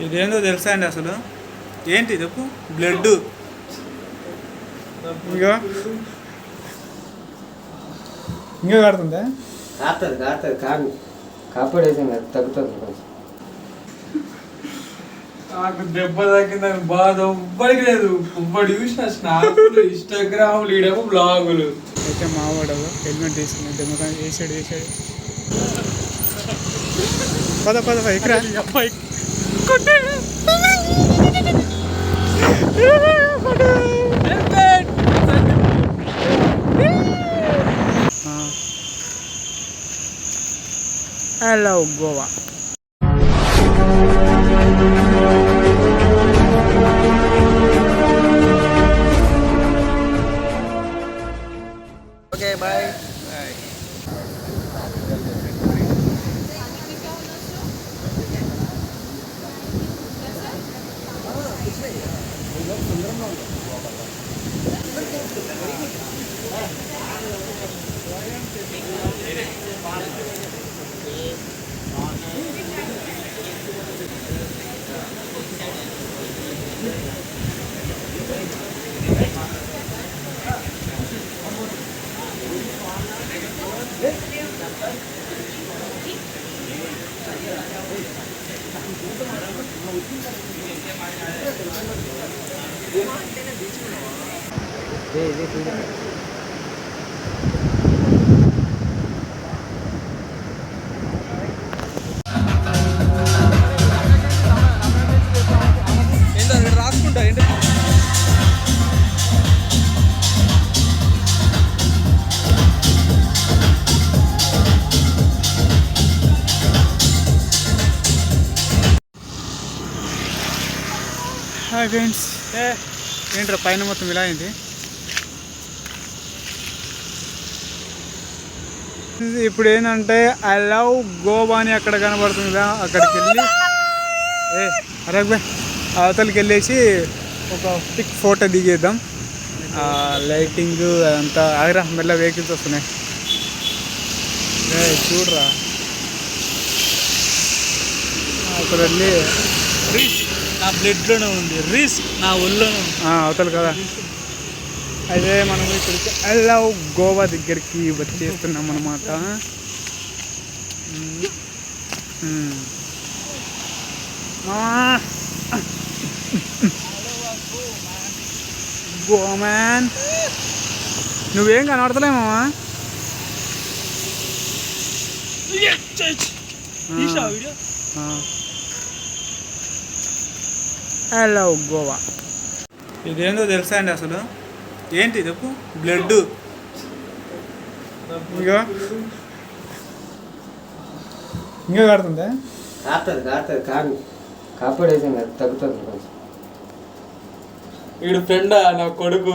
ఇదేందో తెలుసా అండి అసలు? ఏంటి చెప్పు. బ్లడ్. ఇంకా. ఇంకా కడుతుందా కాస్తుంది కాస్తుంది కాదు కాపాడేసాం కదా తగ్గుతుంది కొంచెం. నాకు దెబ్బ తగ్గిందని బాధ ఎవ్వడికి లేదు. ఎవ్వడు చూసిన స్నాపులు ఇన్స్టాగ్రామ్ లీడేమో బ్లాగులు. అయితే మావాడు హెల్మెట్ తీసుకుని దెమ్మకాయ వేసాడు వేసాడు. పద పద ఇక్కడ హలో గోవా ఓకే ఫ్రెండ్స్ ఏ ఏంట్రా పైన మొత్తం ఇలా అయింది? ఇప్పుడు ఏంటంటే ఐ లవ్ గోవా అని అక్కడ కనబడుతుంది అక్కడికి వెళ్ళి. ఏ అరే అవతలకి వెళ్ళేసి ఒక పిక్ ఫోటో దిగేద్దాం. లైటింగ్ అదంతా ఆగిరా మెల్ల వెహికల్స్ వస్తున్నాయి. ఏ చూడరా. అక్కడ వెళ్ళి నా బ్లడ్లోనే ఉంది రిస్క్ నా ఒళ్ళోనే ఉంది. కదా. అయితే మనం ఇక్కడికి అలా గోవా దగ్గరికి వచ్చేస్తున్నాం అనమాట గోమాన్ నువ్వేం కనబడతలేమా వీడియో? హలో గోవా. ఇదేందో తెలుసా అండి అసలు? ఏంటి చెప్పు? బ్లడ్ ఇంకా ఇంకా కడుతుందా కాస్తుంది కాస్తుంది కాదు కాపాడేసాం కదా తగ్గుతుంది కొంచెం. వీడు ఫ్రెండ్ నా కొడుకు.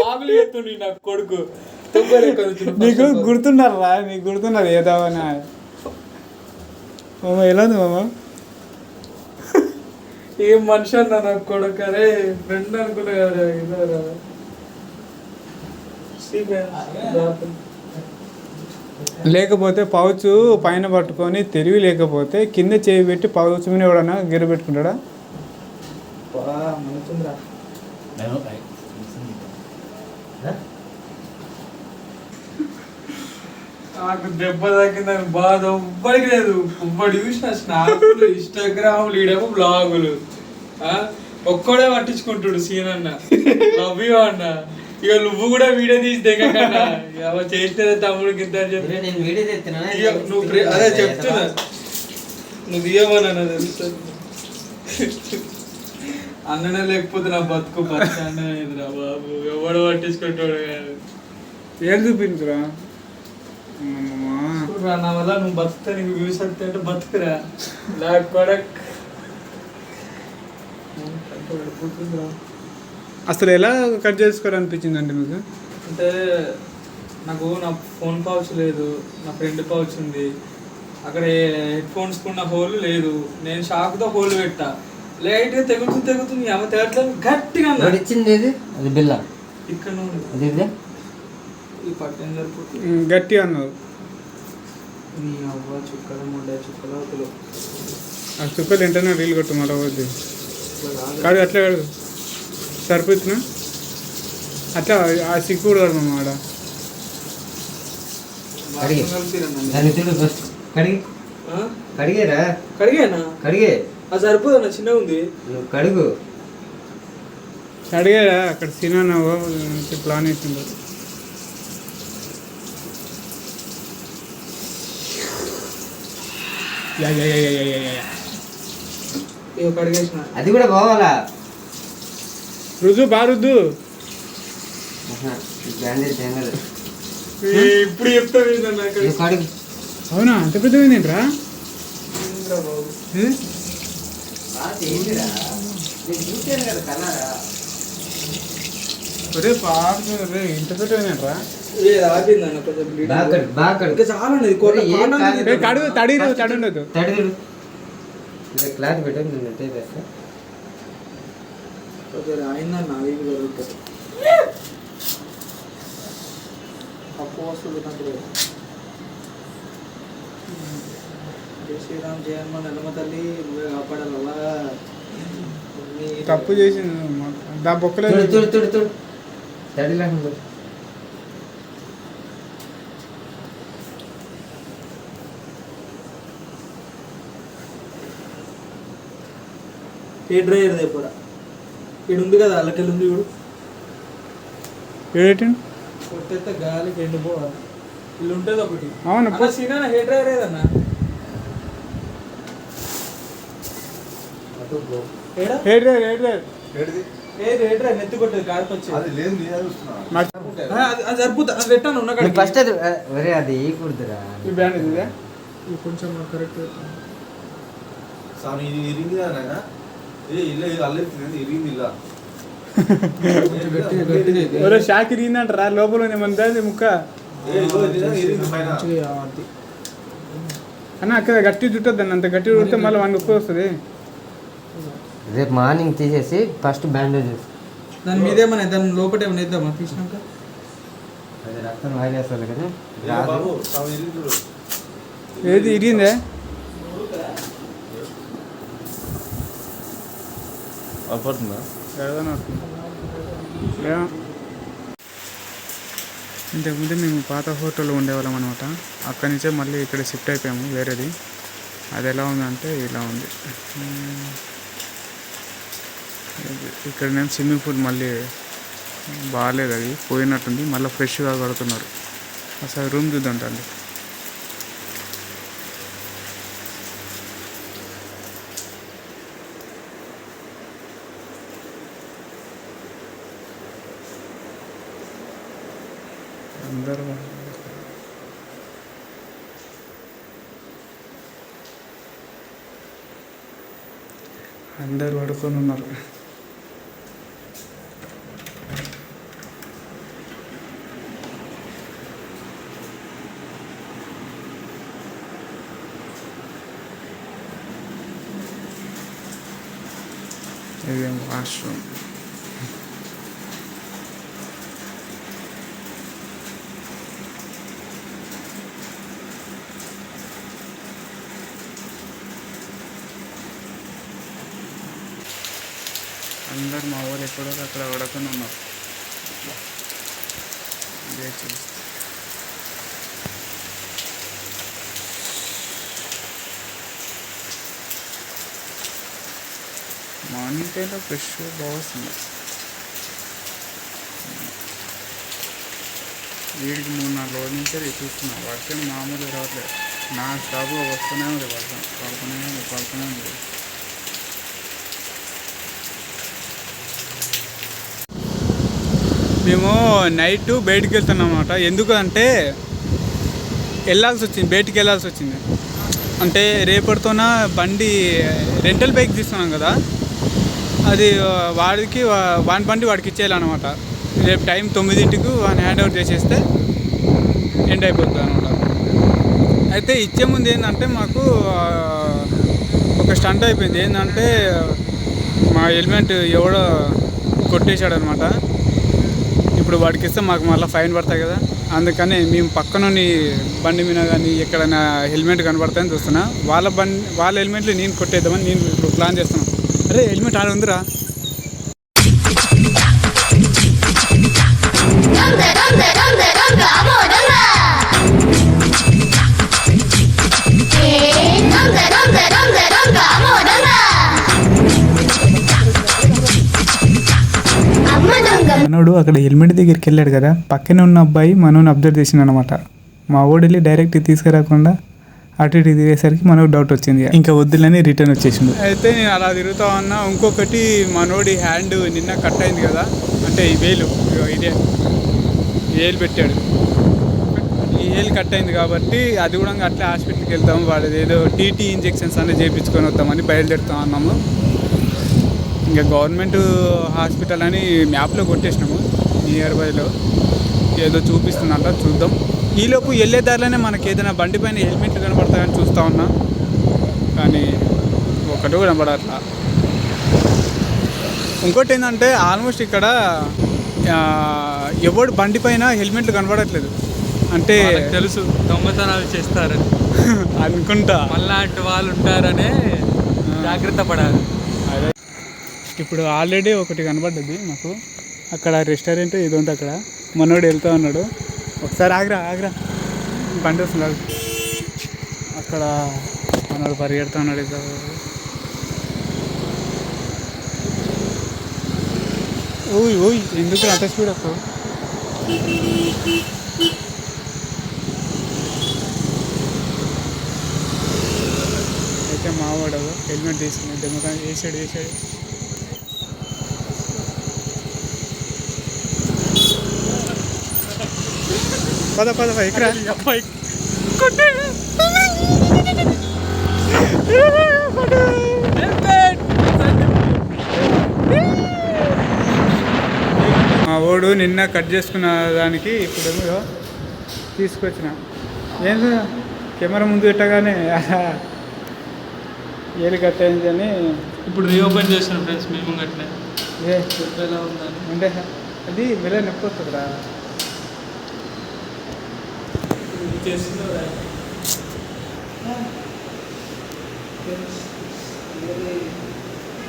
బాగులు ఎత్తుండి నా కొడుకు. నీకు గుర్తున్నారా? నీకు గుర్తున్నది ఏదో అని మామ ఎలా ఉంది మామ? ఏం మనిషి అన్న నా కొడుకు ఫ్రెండ్ అనుకున్నా కదా ఇదారా లేకపోతే పౌచ్ పైన పట్టుకొని తెలివి లేకపోతే కింద చేయి పెట్టి పౌచ్ మీద ఎవడన్నా గిర పెట్టుకుంటాడా? నాకు దెబ్బ తగ్గిందని బాధ ఎవ్వడికి లేదు. ఎవ్వడు చూసిన స్నాపులు ఇన్స్టాగ్రామ్ లీడేమో బ్లాగులు. ఆ? ఒక్కడే పట్టించుకుంటాడు సీన్ అన్న. లవ్ యూ అన్న. ఇక నువ్వు కూడా వీడియో తీసి దిగకన్నా. చేస్తే తమ్ముడికి ఇంత నువ్వు అదే చెప్తున్నా. నువ్వు తీయమన్నా తెలుస్తుంది అన్ననే లేకపోతే నా బతుకు బతుకు అన్నరా బాబు. ఎవడు పట్టించుకుంటాడు? ఏం చూపించురా? చూడురా, నా వల్ల నువ్వు బతుకుతా నీకు వ్యూస్ వస్తే అంటే బతుకురా. నాకు కొడక్. అసలు ఎలా కట్ చేసుకోవాలనిపించింది అండి మీకు? అంటే నాకు నా ఫోన్ పౌచ్ లేదు నా ఫ్రెండ్ పౌచ్ ఉంది. అక్కడ హెడ్ ఫోన్స్ కున్న హోల్ లేదు. నేను షాక్తో హోల్ పెట్టా. లైట్గా తెగుతుంది తెగుతుంది ఆమె తెగట్లేదు గట్టిగా ఇది? అది బిల్ల. ఇక్కడ అది ఇదే ఈ పట్టేం సరిపోతుంది ఉమ్, గట్టి అన్నారు. నీ అవ్వ చుక్కల ముండే చుక్కల వతులు ఆ చుక్కలు వెంటనే రీల్ కొట్టు మళ్ళీ పోద్ది కాదు అట్లా కాదు. సరిపోతున్నా అట్లా ఆ సిక్కు కూడా ఫస్ట్ కడిగి. కడిగేరా? కడిగానా? కడిగే. అది సరిపోదన్న చిన్నగా ఉంది? నువ్వు కడుగు. అడిగాడా అక్కడ సినిమా ప్లాన్ వేసిండు yeah, yeah, yeah, yeah, yeah, yeah, yeah. ఇక కడిగేసిన అది కూడా పోవాలా? బా రుద్దు తినదు ఇప్పుడు చెప్తాను అవునా? అంత పెద్దమైంది ఏంట్రా ఒరే ఇంత పెద్దమైంది ఏంట్రా క్లాత్ పెట్టాను నేను కొంచెం అయిందన్న వీపు జరుగుతుంది అప్పు వస్తుంది నాకు జై శ్రీరామ్ జయ హనుమాన్ హనుమ తల్లి నువ్వే కాపాడాలవా తప్పు చేసింది దా బొక్కలే తుడు తుడు తుడు తుడు. తడి లేకుండా ఏ డ్రైవర్ దేపురా ఇక్కడ ఉంది కదా అల్లకెళ్ళి ఉంది ఇప్పుడు ఏడేటండి? కొట్టేస్తే గాలికి ఎండిపోవాలి. ఇల్లు ఉంటుంది ఒకటి. అవును. అన్న సీనా హెయిర్ డ్రైవర్ ఏదన్నా ఏడా ఏడు ఏడు? ఏ హెయిర్ నెత్తి కొట్టేది అది లేదు నేను చూస్తున్నా. ఆ, అది అది సరిపోతా అది పెట్టాను ఉన్న. ఫస్ట్ అది ఒరే అది వేయకూడదురా. ఈ బ్యాండ్ ఇదే ఇది? కొంచెం కరెక్ట్ స్వామి ఇది ఇరిగింది నాయన? ఒరే షాక్ ఇరిగిందంటారా లోపల దాని ముక్క. అన్న అక్కడ గట్టి చుట్టద్దండి అంత గట్టి చుడితే మళ్ళీ వన్ ఉప్పు వస్తుంది. రేపు మార్నింగ్ తీసేసి ఫస్ట్ బ్యాండేజ్ దాని మీదేమన్నా దాని లోపల ఏమైనా వేద్దామా తీసినాక? అది రక్తం వాడేస్తారు కదా. ఏది ఇరిగిందే? ఏం? ఇంతకుముందు మేము పాత హోటల్లో ఉండేవాళ్ళం అనమాట అక్కడి నుంచే మళ్ళీ ఇక్కడ షిఫ్ట్ అయిపోయాము వేరేది. అది ఎలా ఉందంటే ఇలా ఉంది. ఇక్కడ నేను స్విమ్మింగ్ పూల్ మళ్ళీ బాగాలేదు అది పోయినట్టుంది. మళ్ళీ ఫ్రెష్గా కడుతున్నారు. అసలు రూమ్ చూద్దాం తల్లి అందరూ అందరు పడుకొని ఉన్నారు ఇదేం వాష్రూమ్ ఉన్నారు మా వాళ్ళు ఎక్కడో అక్కడ పడకుండా ఉన్నారు ఇదే చూసి మార్నింగ్ టైంలో ఫ్రెష్ బాగుంది వీడికి మూడు నాలుగు రోజుల నుంచి చూస్తున్నా. వర్షం మామూలు రావట్లేదు. నా స్టాప్లో వస్తూనే ఉంది వర్షం. పడుతూనే ఉంది పడుతూనే ఉంది. మేము నైట్ బయటికి వెళ్తున్నాం అనమాట ఎందుకంటే వెళ్ళాల్సి వచ్చింది బయటికి వెళ్ళాల్సి వచ్చింది. అంటే రేపటితోన బండి రెంటల్ బైక్ తీస్తున్నాం కదా. అది వాడికి వాని బండి వాడికి ఇచ్చేయాలన్నమాట. రేపు టైం తొమ్మిదింటికి వాని హ్యాండ్ ఓవర్ చేసేస్తే ఎండ్ అయిపోతుంది అనమాట అయితే ఇచ్చే ముందు ఏంటంటే మాకు ఒక స్టంట్ అయిపోయింది. ఏంటంటే మా హెల్మెట్ ఎవడో కొట్టేశాడనమాట ఇప్పుడు వాడికి ఇస్తే మాకు మళ్ళీ ఫైన్ పడతాయి కదా. అందుకని మేము పక్కన బండి మీద కానీ ఎక్కడైనా హెల్మెట్ కనబడతాయని చూస్తున్నా. వాళ్ళ బండి వాళ్ళ హెల్మెట్లు నేను కొట్టేద్దామని నేను ఇప్పుడు ప్లాన్ చేస్తున్నాను అరే హెల్మెట్ ఆడ ఉందిరా. మనోడు అక్కడ హెల్మెట్ దగ్గరికి వెళ్ళాడు కదా. పక్కనే ఉన్న అబ్బాయి మనోని అబ్జర్వ్ చేసిండనమాట మా ఓడి వెళ్ళి డైరెక్ట్ తీసుకురాకుండా అటు ఇటు తిరిగేసరికి మనకు డౌట్ వచ్చింది ఇంకా. వద్దులని రిటర్న్ వచ్చేసిండు. అయితే నేను అలా తిరుగుతా ఉన్నా ఇంకొకటి మనోడి హ్యాండ్ నిన్న కట్ అయింది కదా. అంటే ఈ వేలు ఇదే. వేలు పెట్టాడు. ఈ వేలు కట్ అయింది కాబట్టి అది కూడా అట్లే హాస్పిటల్కి వెళ్తాము వాళ్ళది ఏదో టీటీ ఇంజెక్షన్స్ అనేది చేయించుకొని వద్దామని బయలుదేరుతాం అన్నాము ఇంకా గవర్నమెంట్ హాస్పిటల్ అని మ్యాప్లో కొట్టేసినాము నియర్ బైలో ఏదో చూపిస్తుందంట చూద్దాం. ఈలోపు వెళ్ళే దారిలోనే మనకి ఏదైనా బండి పైన హెల్మెట్లు కనబడతాయని చూస్తూ ఉన్నా. కానీ ఒకటి కనబడట్లా. ఇంకోటి ఏంటంటే ఆల్మోస్ట్ ఇక్కడ ఎవడు బండి పైన హెల్మెట్లు కనబడట్లేదు. అంటే తెలుసు దొంగతనాలు చేస్తారని. అనుకుంటా. మళ్ళాంటి వాళ్ళు ఉంటారనే జాగ్రత్త పడాలి. ఇప్పుడు ఆల్రెడీ ఒకటి కనబడ్డది నాకు. అక్కడ రెస్టారెంట్ ఇది ఉంది అక్కడ. మనోడు వెళ్తా ఉన్నాడు. ఒకసారి ఆగ్రా ఆగ్రా. బండి అక్కడ మనోడు పరిగెడుతూ ఉన్నాడు ఓయ్ ఓయ్ ఎందుకు అంత స్పీడ్ వస్తావు అయితే మావాడు హెల్మెట్ తీసుకుని దెబ్బ వేసాడు వేసాడు పద పద ఇక్కడ. మా ఓడు నిన్న కట్ చేసుకున్న దానికి ఇప్పుడు ఏమో తీసుకొచ్చిన. ఏం కెమెరా ముందు పెట్టగానే ఏలు కట్టేయింది అని. ఇప్పుడు రీఓపెన్ చేసిన ఫ్రెండ్స్ మేము ఉందని. అంటే అది వెళ్ళ నొప్పి వస్తుందిరా.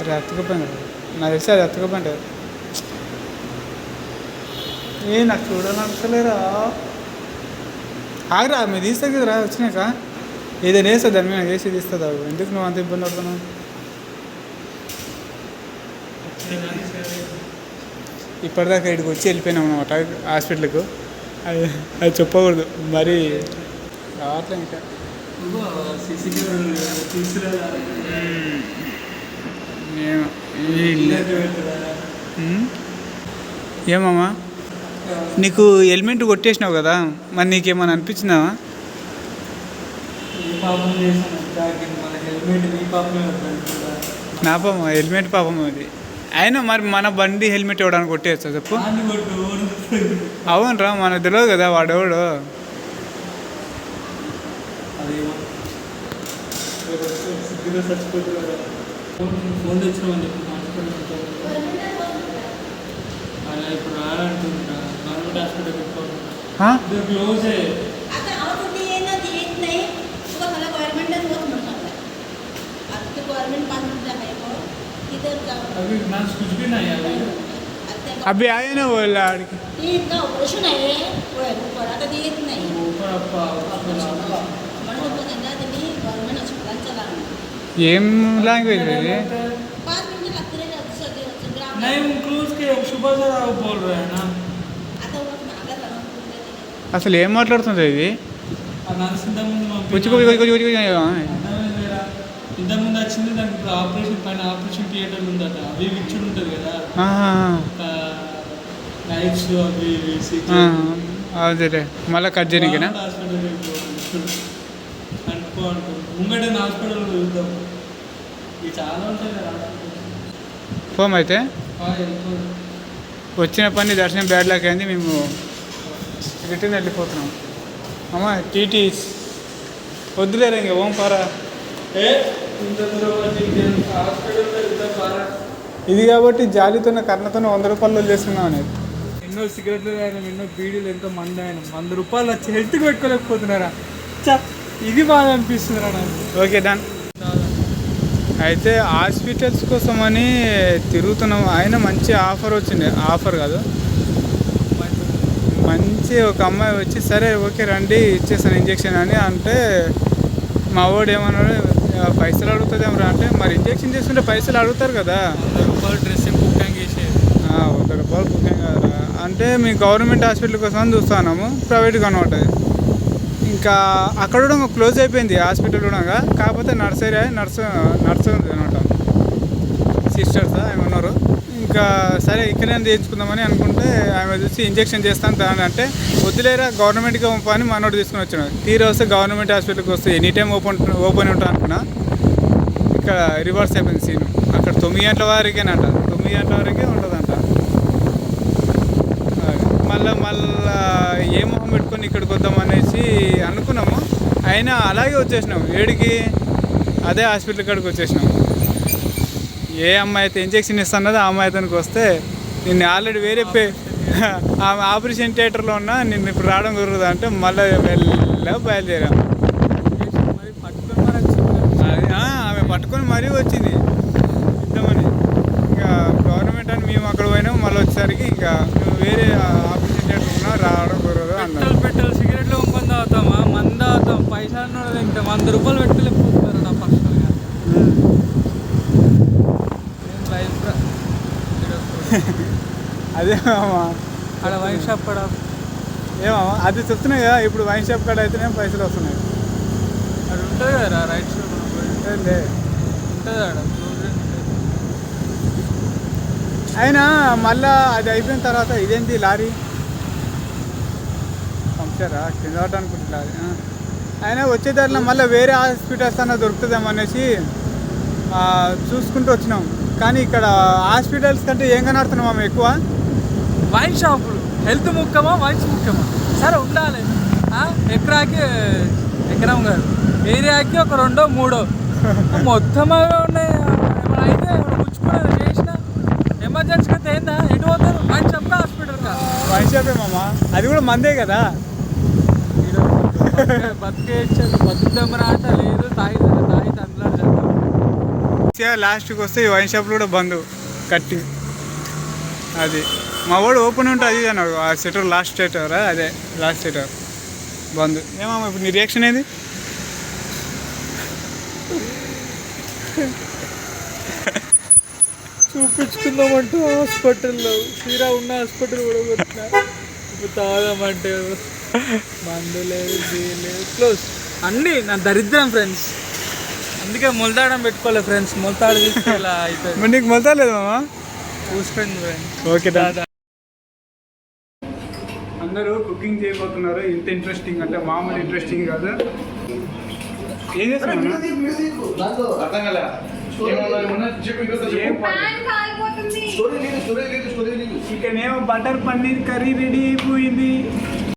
అది అతుకపోయింది నాకు తెలిసి అది అతుకపోయింది ఏ నాకు చూడాలనుకోలేరా ఆగరా మీరు తీస్తా కదరా వచ్చినాక. ఏదైనా వేస్తా దాని మీద వేసి తీస్తుందా ఎందుకు నువ్వు అంత ఇబ్బంది పడుతున్నావు? ఇప్పటిదాకా ఇక్కడికి వచ్చి వెళ్ళిపోయినాం అనమాట హాస్పిటల్కు. అది అది చెప్పకూడదు. మరి రావట్లే ఇంకా. ఏమమ్మా? నీకు హెల్మెట్ కొట్టేసినావు కదా? మరి నీకేమైనా అనిపించిందా వద్దంటున్నా. నా పాపం హెల్మెట్ పాపం అది. అయినా మరి మన బండి హెల్మెట్ ఇవ్వడానికి కొట్టేయచ్చా చెప్పు. అవునరా మనకు తెలియదు కదా వాడెవడు. ఇప్పుడు రాలంటుంటా గవర్నమెంట్ హాస్పిటల్ अभी नाच कुछ भी नहीं है अभी आता అవి ఆయన వాళ్ళ ఆడికి ते इथं ऑपरेशन आहे होय पण आता ते येत नाही ऊपर अप्पा ऑपरेशन म्हणून मग त्यांना त्यांनी गव्हर्नमेंट हॉस्पिटलचं लागलं ఏం లాంగ్వేజ్ ఇది पाच मिनिटं लागते रे सगळे ग्राम नहीं वो क्लोज के सुबह से आप बोल रहे हैं ना आता उगाच मागं जाणं అసలు ఏం మాట్లాడుతుంది ఇది ఆ లేరా? ఇంతకుముందు వచ్చింది దానికి ఇప్పుడు ఆపరేషన్ పైన ఆపరేషన్ థియేటర్ ఉందట. అవి ఇచ్చుడు ఉంటుంది కదా. నైట్స్ అవి. అదేలే మళ్ళీ కట్ చేయడానికేనా పోవాలి. అనుకో అనుకో. ముంగట హాస్పిటల్ చూద్దాం. ఇవి చాలా ఉంటాయి కదా. ఫోమ్ అయితే. వచ్చిన పని దర్శనం బ్యాడ్ లాక్ అయింది మేము రిటర్న్ వెళ్ళిపోతున్నాం. అమ్మ టీటీ వద్దులేరా ఇంక ఓం పారా. ఏ? ఇది కాబట్టి జాలితోనే కర్ణతోనే వంద రూపాయలు చేసుకున్నాం అనేది ఎన్నో సిగరెట్లు ఆయన ఎన్నో బీడీలు ఎంతో మంది ఆయన వంద రూపాయలు వచ్చి హెల్త్కి పెట్టుకోలేకపోతున్నారా? చ ఇది బాగా అనిపిస్తుందిరా నాకు. Okay done. అయితే హాస్పిటల్స్ కోసమని తిరుగుతున్నాం. ఆయన మంచి ఆఫర్ వచ్చింది. ఆఫర్ కాదు. మంచి ఒక అమ్మాయి వచ్చి సరే ఓకే రండి ఇచ్చేసాను ఇంజెక్షన్ అని అంటే మా వాడు ఏమన్నాడు "ఆ, పైసలు అడుగుతుందేమో రా. అంటే మరి ఇంజెక్షన్ చేసుకుంటే పైసలు అడుగుతారు కదా. రూపాయలు డ్రెస్సింగ్ బుకింగ్ "ఆ, వంద రూపాయలు బుకింగ్ కదరా అంటే మీ గవర్నమెంట్ హాస్పిటల్ కోసం చూస్తున్నాము ప్రైవేట్ కనమాట ఇంకా అక్కడ కూడా క్లోజ్ అయిపోయింది హాస్పిటల్ కూడా కాకపోతే నర్సరీ నర్స్ నర్స్ ఉంది అనమాట. సిస్టర్స్ ఆమె ఉన్నారు? ఇంకా సరే ఇక్కడే చేయించుకుందామని అనుకుంటే ఆమె చూసి ఇంజెక్షన్ చేస్తాను తా- అంటే వద్దులేరా గవర్నమెంట్కి పని మనోడు తీసుకుని వచ్చాడు తీరా వస్తే గవర్నమెంట్ హాస్పిటల్కి వస్తే ఎనీ టైం ఓపెన్ ఓపెన్ ఉంటా అనుకున్నా. ఇక్కడ రివర్స్ అయిపోయింది సీన్. అక్కడ తొమ్మిది గంటల వరకేనంట. తొమ్మిది గంటల వరకే ఉంటుందంట. మళ్ళీ మళ్ళా ఏ మొహం పెట్టుకొని ఇక్కడికి వద్దాం అనేసి అనుకున్నాము. అయినా అలాగే వచ్చేసినాం. ఏడికి? అదే హాస్పిటల్ కాడికి వచ్చేసినాం. ఏ అమ్మాయి అయితే ఇంజెక్షన్ ఇస్తున్నదో ఆ అమ్మాయి అతనికి వస్తే నిన్ను ఆల్రెడీ వేరే పే ఆమె ఆపరేషన్ థియేటర్లో ఉన్నా నిన్ను ఇప్పుడు రావడం కుదరదు అంటే మళ్ళీ వెళ్ళా బయలుదేరా. ఆమె పట్టుకొని మరీ వచ్చింది. ఇద్దామని. ఇంకా గవర్నమెంట్ అని మేము అక్కడ పోయినాం మళ్ళీ వచ్చేసరికి ఇంకా మేము వేరే ఆపరేషన్ థియేటర్ ఉన్నా రావడం కుదరదు అన్నారు. పెట్టాలి సిగరెట్లు కొనుక్కొని అవుతామా? మంద అవుతాం పైసలు ఇంకా వంద రూపాయలు పెట్టలేకపోతున్నారు నా పర్సనల్గా నేను లైఫ్ రా. అదే మామ. ఆడ వైన్ షాప్ కూడా? ఏమమ్మా అది చెప్తున్నాయి కదా ఇప్పుడు వైన్ షాప్ కాడ అయితేనే పైసలు వస్తున్నాయి. అది ఉంటుంది కదా రైట్ షాప్ ఉంటుంది ఉంటుంది. అయినా మళ్ళా అది అయిపోయిన తర్వాత ఇదేంటి లారీ? పంచారా కింద అనుకుంటే లారీ. అయినా వచ్చే దారిలో మళ్ళీ వేరే హాస్పిటల్స్ అన్న దొరుకుతుందేమో అనేసి చూసుకుంటూ వచ్చినాం. కానీ ఇక్కడ హాస్పిటల్స్ కంటే ఏం కనడుతున్నాం మేము ఎక్కువ? వైన్ షాపులు. హెల్త్ ముఖ్యమా వైన్స్ ముఖ్యమా? సరే ఉండాలి? ఎకరాకి ఎకరం కాదు. ఏరియాకి ఒక రెండో మూడో. మొత్తం ఉన్నాయి. అయితే పుచ్చుకునేది చేసిన ఎమర్జెన్సీకి అయితే ఏందా? ఎటు పోతారు? వైన్ షాప్ హాస్పిటల్ వైన్ షాపే మామ. అది కూడా మందే కదా? బతికేయచ్చు బతుకుదాం రాట లేదు తాగి తాగి అందులో చేద్దాం లాస్ట్కి వస్తే ఈ వైన్ షాప్లు కూడా బంద్ కట్టి. అది. మా వాడు ఓపెన్ ఉంటే అది అన్నాడు. ఆ సెటర్ లాస్ట్ సెటరా అదే లాస్ట్ సెటర్. బంద్. ఏమమ్మా ఇప్పుడు నీ రియాక్షన్ ఏంది? చూపించుకుందామంటూ హాస్పిటల్లో. తీరా ఉన్న హాస్పిటల్ కూడా కొట్టినా. ఇప్పుడు తాగామంటే మందు లేదు లేదు. క్లోజ్ అన్నీ నా దరిద్రం ఫ్రెండ్స్ అందుకే మొలతాడం పెట్టుకోలే ఫ్రెండ్స్ మొలతాడు తీసుకు ఇలా అవుతుంది నీకు మొత్తం లేదు మామ? చూసుకోండి ఫ్రెండ్స్ ఓకే అందరూ కుకింగ్ చేయబోతున్నారు ఇంత ఇంట్రెస్టింగ్ అంటే మామూలు ఇంట్రెస్టింగ్ కాదు. ఏం చేస్తున్నా అర్థం కాలే ఏం పని? స్టోరీ లేదు స్టోరీ లేదు స్టోరీ లేదు. ఇక్కడేమో బటర్ పన్నీర్ కర్రీ రెడీ అయిపోయింది.